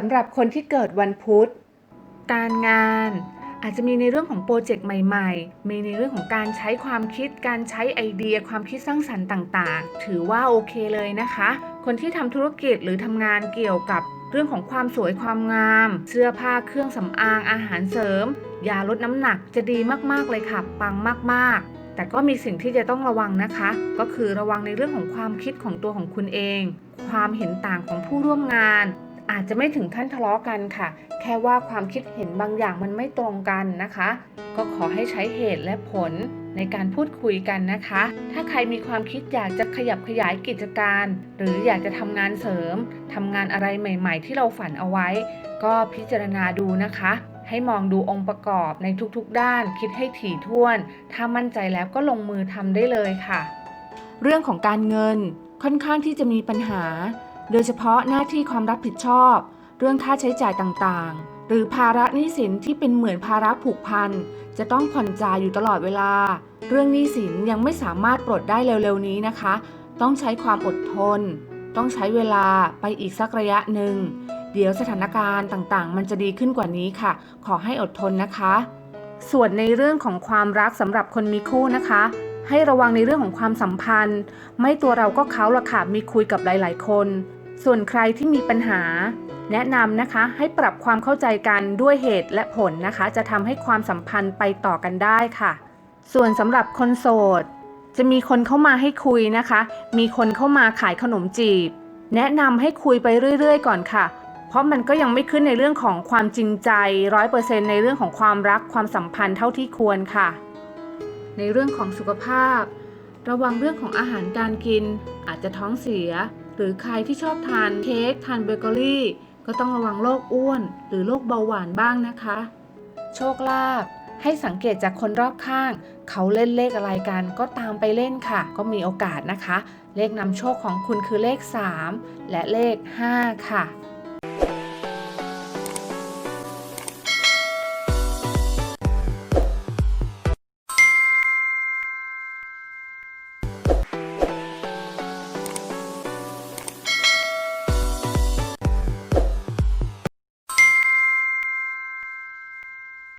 สำหรับคนที่เกิดวันพุธ การงาน อาจจะมีในเรื่องของโปรเจกต์ใหม่ ๆ มีในเรื่องของการใช้ความคิด การใช้ไอเดีย ความคิดสร้างสรรค์ต่างๆ ถือว่าโอเคเลยนะคะ คนที่ทำธุรกิจหรือทำงานเกี่ยวกับเรื่องของความสวยความงาม เสื้อผ้าเครื่องสำอางอาหารเสริมยาลดน้ำหนักจะดีมากๆเลยค่ะ ปังมากๆแต่ก็มีสิ่งที่จะต้องระวังนะคะ ก็คือระวังในเรื่องของความคิดของตัวของคุณเอง ความเห็นต่างของผู้ร่วมงาน อาจจะไม่ถึงขั้นทะเลาะกันค่ะ แค่ว่าความคิดเห็นบางอย่างมันไม่ตรงกันนะคะ ก็ขอให้ใช้เหตุและผลในการพูดคุยกันนะคะ ถ้าใครมีความคิดอยากจะขยับขยายกิจการ หรืออยากจะทำงานเสริมทำงานอะไรใหม่ ๆ ที่เราฝันเอาไว้ ก็พิจารณาดูนะคะ ให้มองดูองค์ประกอบในทุกๆด้าน คิดให้ถี่ถ้วน ถ้ามั่นใจแล้วก็ลงมือทำได้เลยค่ะ เรื่องของการเงินค่อนข้างที่จะมีปัญหา โดยเฉพาะหน้าที่ความรับผิดชอบ เรื่องค่าใช้จ่ายต่างๆ หรือภาระหนี้สินที่เป็นเหมือนภาระผูกพัน จะต้องผ่อนจ่ายอยู่ตลอดเวลา เรื่องหนี้สินยังไม่สามารถปลดได้เร็วๆนี้นะคะ ต้องใช้ความอดทน ต้องใช้เวลาไปอีกสักระยะหนึ่ง เดี๋ยวสถานการณ์ต่างๆ มันจะดีขึ้นกว่านี้ค่ะ ขอให้อดทนนะคะ ส่วนในเรื่องของความรักสำหรับคนมีคู่นะคะให้ระวังในเรื่องของความสัมพันธ์ ไม่ตัวเราก็เขาละค่ะมีคุยกับหลาย ๆ คน ส่วนใครที่มีปัญหา แนะนำนะคะให้ปรับความเข้าใจกันด้วยเหตุและผลนะคะ จะทำให้ความสัมพันธ์ไปต่อกันได้ค่ะ ส่วนสำหรับคนโสด จะมีคนเข้ามาให้คุยนะคะ มีคนเข้ามาขายขนมจีบ แนะนำให้คุยไปเรื่อย ๆ ก่อนค่ะ เพราะมันก็ยังไม่ขึ้นในเรื่องของความจริงใจร้อยเปอร์เซ็นในเรื่องของความรักความสัมพันธ์เท่าที่ควรค่ะ ในเรื่องของสุขภาพ ระวังเรื่องของอาหารการกินอาจจะท้องเสีย หรือใครที่ชอบทานเค้กทานเบเกอรี่ ก็ต้องระวังโรคอ้วน หรือโรคเบาหวานบ้างนะคะ โชคลาภให้สังเกตจากคนรอบข้าง เขาเล่นเลขอะไรกันก็ตามไปเล่นค่ะ ก็มีโอกาสนะคะ เลขนำโชคของคุณคือเลข 3 และเลข 5 ค่ะ